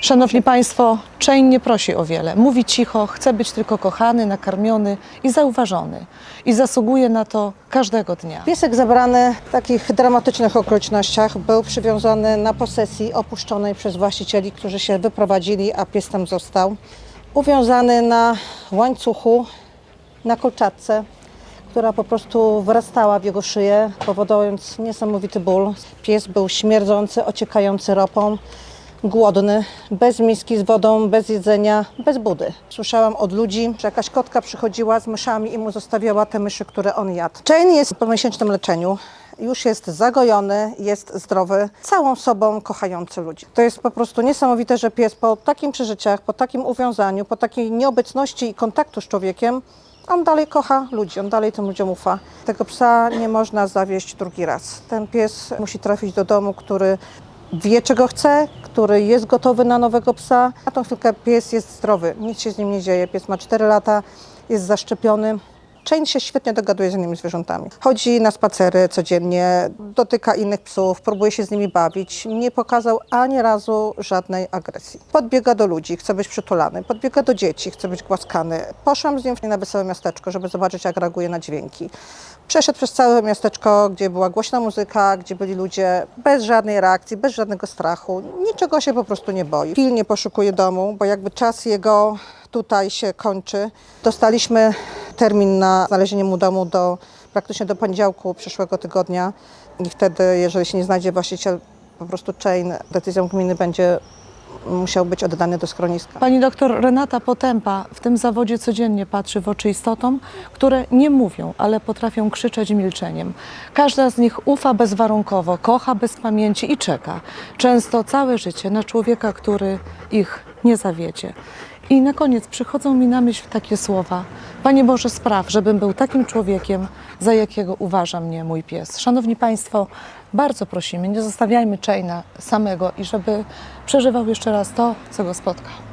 Szanowni Państwo, Chain nie prosi o wiele. Mówi cicho, chce być tylko kochany, nakarmiony i zauważony. I zasługuje na to każdego dnia. Piesek zabrany w takich dramatycznych okolicznościach był przywiązany na posesji opuszczonej przez właścicieli, którzy się wyprowadzili, a pies tam został. Uwiązany na łańcuchu, na kolczatce, która po prostu wrastała w jego szyję, powodując niesamowity ból. Pies był śmierdzący, ociekający ropą, głodny, bez miski z wodą, bez jedzenia, bez budy. Słyszałam od ludzi, że jakaś kotka przychodziła z myszami i mu zostawiała te myszy, które on jadł. Jane jest po miesięcznym leczeniu. Już jest zagojony, jest zdrowy, całą sobą kochający ludzi. To jest po prostu niesamowite, że pies po takim przeżyciach, po takim uwiązaniu, po takiej nieobecności i kontaktu z człowiekiem, on dalej kocha ludzi, on dalej tym ludziom ufa. Tego psa nie można zawieść drugi raz. Ten pies musi trafić do domu, który wie czego chce, który jest gotowy na nowego psa. Na tą chwilkę pies jest zdrowy, nic się z nim nie dzieje. Pies ma 4 lata, jest zaszczepiony. Chain się świetnie dogaduje z innymi zwierzętami. Chodzi na spacery codziennie, dotyka innych psów, próbuje się z nimi bawić. Nie pokazał ani razu żadnej agresji. Podbiega do ludzi, chce być przytulany, podbiega do dzieci, chce być głaskany. Poszłam z nim na wesołe miasteczko, żeby zobaczyć, jak reaguje na dźwięki. Przeszedł przez całe miasteczko, gdzie była głośna muzyka, gdzie byli ludzie bez żadnej reakcji, bez żadnego strachu. Niczego się po prostu nie boi. Pilnie poszukuje domu, bo jakby czas jego tutaj się kończy. Dostaliśmy termin na znalezienie mu domu do praktycznie do poniedziałku przyszłego tygodnia i wtedy, jeżeli się nie znajdzie właściciel, po prostu chain decyzją gminy będzie musiał być oddany do schroniska. Pani doktor Renata Potępa w tym zawodzie codziennie patrzy w oczy istotom, które nie mówią, ale potrafią krzyczeć milczeniem. Każda z nich ufa bezwarunkowo, kocha bez pamięci i czeka. Często całe życie na człowieka, który ich nie zawiedzie. I na koniec przychodzą mi na myśl takie słowa. Panie Boże, spraw, żebym był takim człowiekiem, za jakiego uważa mnie mój pies. Szanowni Państwo, bardzo prosimy, nie zostawiajmy Chaina samego i żeby przeżywał jeszcze raz to, co go spotka.